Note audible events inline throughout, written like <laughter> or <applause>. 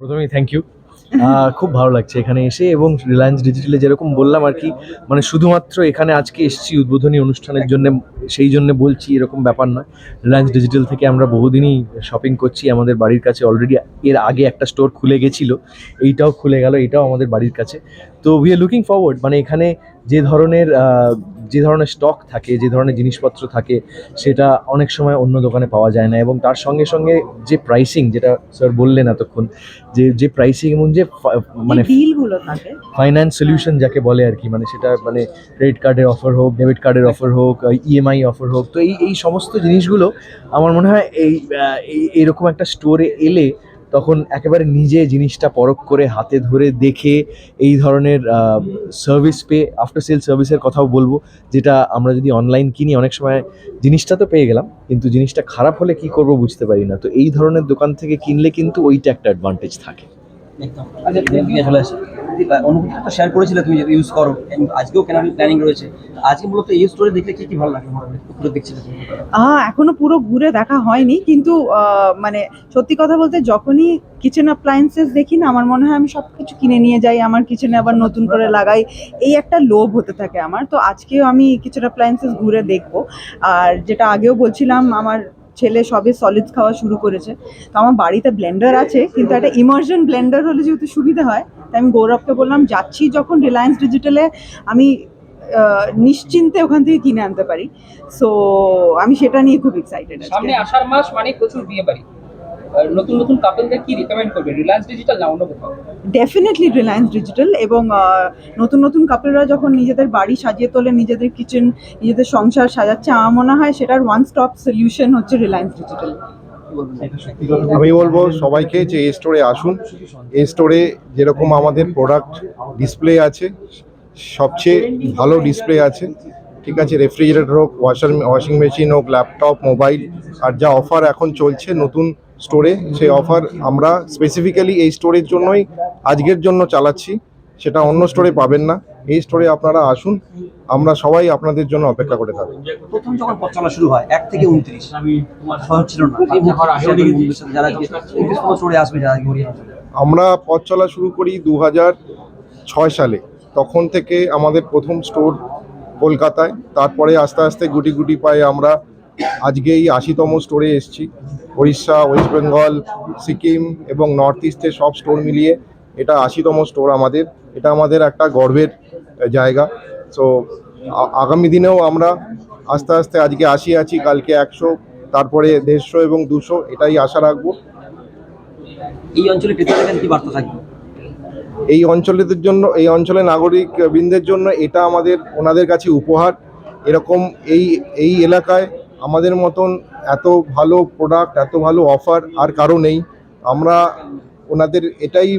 প্রথমেই thank you <laughs> খুব ভালো লাগছে এখানে এসে এবং রিলায়েন্স ডিজিটালে যেরকম বললাম আর কি মানে শুধুমাত্র এখানে আজকে এসেছি উদ্বোধনী অনুষ্ঠানের জন্য সেই জন্য বলছি এরকম ব্যাপার নয়। রিলায়েন্স ডিজিটাল থেকে আমরা বহুদিনই শপিং করছি। আমাদের বাড়ির কাছে অলরেডি এর আগে একটা স্টোর খুলে গেছিল। এইটাও খুলে গেল এটাও আমাদের বাড়ির কাছে। তো উই আর লুকিং ফরওয়ার্ড মানে এখানে যে ধরনের যে ধরনের স্টক থাকে যে ধরনের জিনিসপত্র থাকে সেটা অনেক সময় অন্য দোকানে পাওয়া যায় না। এবং তার সঙ্গে সঙ্গে যে প্রাইসিং যেটা স্যার বললেন এতক্ষণ যে যে প্রাইসিং এবং যে মানে ডিলগুলো থাকে। ফাইন্যান্স সলিউশন যাকে বলে আর কি মানে সেটা মানে ক্রেডিট কার্ডের অফার হোক ডেবিট কার্ডের অফার হোক ইএমআই অফার হোক। তো এই এই সমস্ত জিনিসগুলো আমার মনে হয় এই এইরকম একটা স্টোরে এলে তখন একেবারে নিজে জিনিসটা পরখ করে হাতে ধরে দেখে এই ধরনের সার্ভিস পেয়ে আফটার সেল সার্ভিসের কথাও বলব, যেটা আমরা যদি অনলাইন কিনি, অনেক সময় জিনিসটা তো পেয়ে গেলাম, কিন্তু জিনিসটা খারাপ হলে কি করব বুঝতে পারি না। তো এই ধরনের দোকান থেকে কিনলে কিন্তু ওইটা একটা অ্যাডভান্টেজ থাকে। একদম। অনুভূতিটা তো শেয়ার করেছিলে তুমি যদি ইউজ করো। আজকেও কেনার প্ল্যানিং রয়েছে। আজকে মূলত এই স্টোরে দেখলে কি কি ভালো লাগে পুরো দেখছিলে এখনও পুরো ঘুরে দেখা হয়নি, কিন্তু মানে সত্যি কথা বলতে যখনই কিচেন অ্যাপ্লায়েন্সেস দেখি না, আমার মনে হয় আমি সব কিছু কিনে নিয়ে যাই, আমার কিচেনে আবার নতুন করে লাগাই। এই একটা লোভ হতে থাকে আমার। তো আজকেও আমি কিচেন অ্যাপ্লায়েন্সেস ঘুরে দেখব। আর যেটা আগেও বলছিলাম, আমার ছেলে সবে সলিডস খাওয়া শুরু করেছে। তো আমার বাড়িতে ব্লেন্ডার আছে, কিন্তু একটা ইমার্জেন্ট ব্লেন্ডার হলে যেহেতু সুবিধা হয়, তাই আমি গৌরবকে বললাম, যাচ্ছি যখন রিলায়েন্স ডিজিটালে আমি নিশ্চিন্তে ওখান থেকে কিনে আনতে পারি। সো আমি সেটা নিয়ে খুব এক্সাইটেড সামনে আষাঢ় মাস মানে প্রচুর বিয়ে বাড়ি নতুন নতুন কাপলদের কি রিকমেন্ড করবে রিলায়েন্স ডিজিটাল না অন্য কোথাও? ডেফিনেটলি রিলায়েন্স ডিজিটাল এবং নতুন নতুন কাপলরা যখন নিজেদের বাড়ি সাজিয়ে তোলে নিজেদের কিচেন নিজেদের সংসার সাজাচ্ছে আমার মনে হয় সেটার ওয়ান স্টপ সলিউশন হচ্ছে রিলায়েন্স ডিজিটাল আমি বলব সবাইকে যে এই স্টোরে আসুন। এই স্টোরে যেরকম আমাদের প্রোডাক্ট ডিসপ্লে আছে সবচেয়ে ভালো ডিসপ্লে আছে ঠিক আছে? রেফ্রিজারেটর হোক ওয়াশার ওয়াশিং মেশিন হোক ল্যাপটপ মোবাইল আর যা অফার এখন চলছে নতুন স্টোরে সেই অফার আমরা স্পেসিফিক্যালি এই স্টোরের জন্যই আজকের জন্য চালাচ্ছি। সেটা অন্য স্টোরে পাবেন না। এই স্টোরে আপনারা আসুন আমরা সবাই আপনাদের জন্য অপেক্ষা করে থাকি। প্রথম যখন পথ চলা শুরু হয় এক থেকে উনত্রিশ সহজ ছিল না। এই মুহূর্তে share করি বন্ধুদের সাথে যারা স্টোরে আসবে যারা আমরা পথ চলা শুরু করি দু হাজার ছয় সালে। তখন থেকে আমাদের প্রথম স্টোর কলকাতায়। তারপরে আস্তে আস্তে গুটি গুটি পায়ে আমরা আজকে এই আশিতম স্টোরে এসেছি। উড়িষ্যা ওয়েস্ট বেঙ্গল সিকিম এবং নর্থ ইস্টের সব স্টোর মিলিয়ে এটা আশিতম স্টোর আমাদের। এটা আমাদের একটা গর্বের জায়গা। সো আগামী দিনেও আমরা আস্তে আস্তে আজকে আশি আছি কালকে একশো তারপরে দেড়শো এবং দুশো এটাই আশা রাখব। এই অঞ্চলে ক্রেতাদের কি বার্তা থাকবে? এই অঞ্চলের জন্য এই অঞ্চলের নাগরিক বৃন্দের জন্য এটা আমাদের ওনাদের কাছে উপহার। এরকম এই এই এলাকায় আমাদের মতন এত ভালো প্রোডাক্ট এত ভালো অফার আর কারও নেই। আমরা ওনাদের এটাই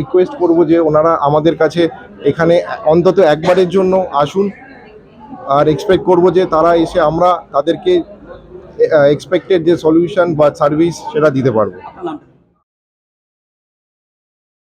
রিকোয়েস্ট করব যে ওনারা আমাদের কাছে এখানে অন্তত একবারের জন্য আসুন আর এক্সপেক্ট করব যে তারা এসে আমরা তাদেরকে এক্সপেক্টেড যে সলিউশন বা সার্ভিস সেটা দিতে পারব।